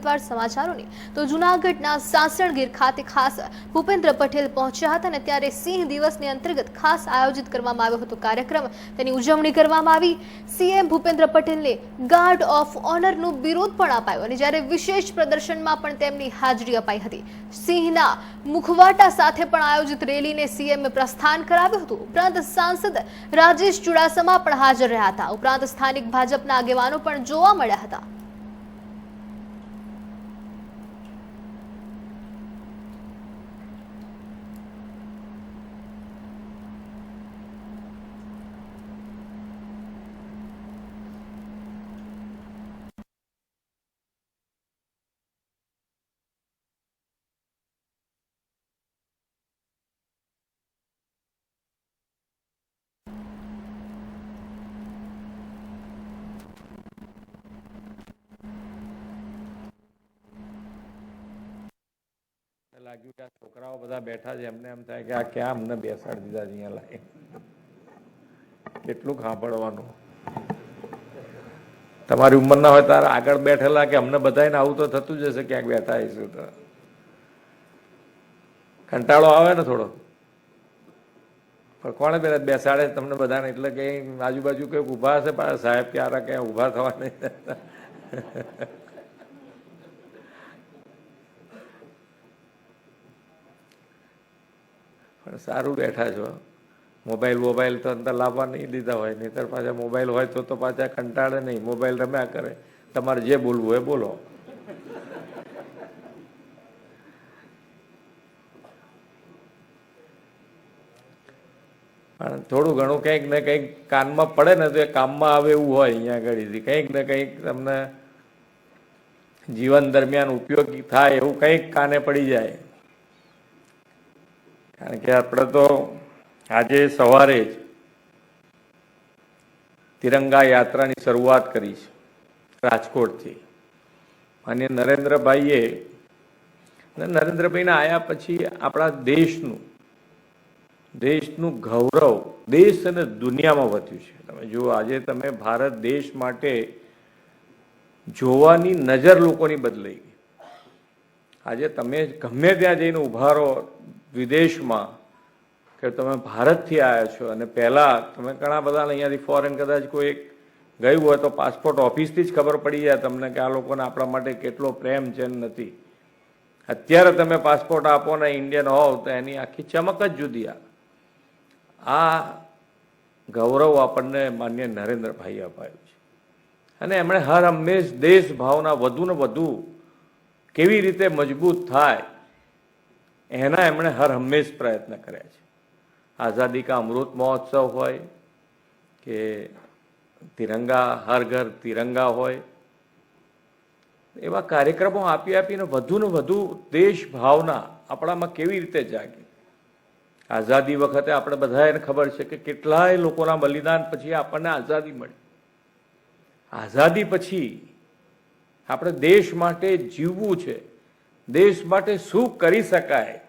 વિગતવાર સમાચારોની તો જૂનાગઢના સાસણગીર ખાતે ખાસ ભૂપેન્દ્ર પટેલ પહોંચ્યા હતા અને ત્યારે સિંહ દિવસની અંતર્ગત ખાસ આયોજિત કરવામાં આવ્યો હતો કાર્યક્રમ. તેની ઉજવણી કરવામાં આવી. સીએમ ભૂપેન્દ્ર પટેલને ગાર્ડ ઓફ ઓનરનું બિરુદ પણ અપાયું અને જ્યારે વિશેષ પ્રદર્શનમાં પણ તેમની હાજરી અપાઈ હતી. સિંહના મુખવાટા સાથે પણ આયોજિત રેલીને સીએમએ પ્રસ્થાન કરાવ્યું હતું. ઉપરાંત સાંસદ રાજેશ ચુડાસમા પણ હાજર રહ્યા હતા. ઉપરાંત સ્થાનિક ભાજપના આગેવાનો પણ જોવા મળ્યા હતા. લાગ્યું કે આ છોકરાઓ બધા બેઠા છે, એમને એમ થાય કે આ ક્યાં અમને બેસાડી દીધા અહીંયા લાગે કેટલું સાંભળવાનું તમારી ઉંમરના હોય તારે આગળ બેઠેલા કે અમને બધાને આવું તો થતું જ હશે, ક્યાંક બેઠા હશું તો. કંટાળો આવે ને થોડો. પણ કોણે પેલા બેસાડે તમને બધાને? એટલે કે આજુબાજુ કંઈક ઊભા હશે સાહેબ ક્યારે ક્યાં ઊભા થવા નહીં સારું બેઠા છો. મોબાઈલ મોબાઈલ તો અંદર લાવવા નહીં દીધા હોય, નહીતર પાછા મોબાઈલ હોય તો તો પાછા કંટાળે નહીં. મોબાઈલ રમ્યા કરે. તમારે જે બોલવું હોય બોલો. પણ થોડું ઘણું કંઈક ને કંઈક કાનમાં પડે ને તો એ કામમાં આવે એવું હોય અહીંયા આગળથી. કંઈક ને કંઈક તમને જીવન દરમિયાન ઉપયોગી થાય એવું કંઈક કાને પડી જાય. કારણ કે આપણે તો આજે સવારે જ તિરંગા યાત્રાની શરૂઆત કરી છે, રાજકોટથી. અને નરેન્દ્રભાઈએ નરેન્દ્રભાઈના આયા પછી આપણા દેશનું દેશનું ગૌરવ, દેશ અને દુનિયામાં વધ્યું છે. તમે જુઓ, આજે તમે ભારત દેશ માટે જોવાની નજર લોકોની બદલાઈ ગઈ. આજે તમે ગમે ત્યાં જઈને ઊભા રહો વિદેશમાં કે તમે ભારતથી આવ્યા છો અને પહેલાં તમે ઘણા બધા અહીંયાથી ફોરેન કદાચ કોઈ ગયું હોય તો પાસપોર્ટ ઓફિસથી જ ખબર પડી જાય તમને કે આ લોકોને આપણા માટે કેટલો પ્રેમ છે નથી. અત્યારે તમે પાસપોર્ટ આપો ને ઇન્ડિયન હોવ તો એની આખી ચમક જ જુદી આ. ગૌરવ આપણને માન્ય નરેન્દ્રભાઈ અપાયું છે. અને એમણે હર હંમેશ દેશ ભાવના વધુ ને વધુ કેવી રીતે મજબૂત થાય એના એમણે હર હંમેશ પ્રયત્ન કર્યા છે. આઝાદી કા અમૃત મહોત્સવ હોય કે તિરંગા, હર ઘર તિરંગા હોય, એવા કાર્યક્રમો આપી આપીને વધુ ને વધુ દેશ ભાવના આપણામાં કેવી રીતે જાગી? આઝાદી વખતે આપણે બધાને ખબર છે કે કેટલાય લોકોના બલિદાન પછી આપણને આઝાદી મળી. આઝાદી પછી આપણે દેશ માટે જીવવું છે. દેશ માટે શું કરી શકાય?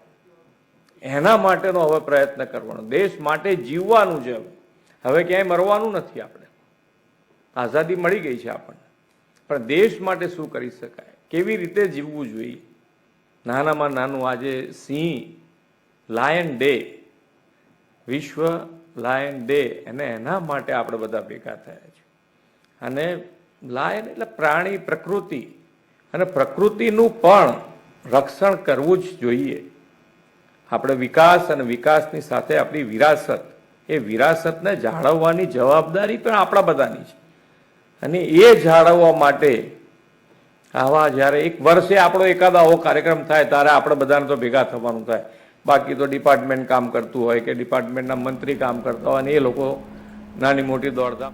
એના માટેનો હવે પ્રયત્ન કરવાનો. દેશ માટે જીવવાનું છે હવે. ક્યાંય મરવાનું નથી આપણે. આઝાદી મળી ગઈ છે આપણને. પણ દેશ માટે શું કરી શકાય? કેવી રીતે જીવવું જોઈએ? નાનામાં નાનું આજે સિંહ, લાયન ડે, વિશ્વ લાયન ડે અને એના માટે આપણે બધા ભેગા થયા છે. અને લાયન એટલે પ્રાણી, પ્રકૃતિ. અને પ્રકૃતિનું પણ રક્ષણ કરવું જ જોઈએ. આપણે વિકાસ અને વિકાસની સાથે આપણી વિરાસત, એ વિરાસતને જાળવવાની જવાબદારી પણ આપણા બધાની છે. અને એ જાળવવા માટે આવા જ્યારે એક વર્ષે આપણો એકાદ આવો કાર્યક્રમ થાય, ત્યારે આપણે બધાને તો ભેગા થવાનું થાય. બાકી તો ડિપાર્ટમેન્ટ કામ કરતું હોય કે ડિપાર્ટમેન્ટના મંત્રી કામ કરતા હોય અને એ લોકો નાની મોટી દોડધામ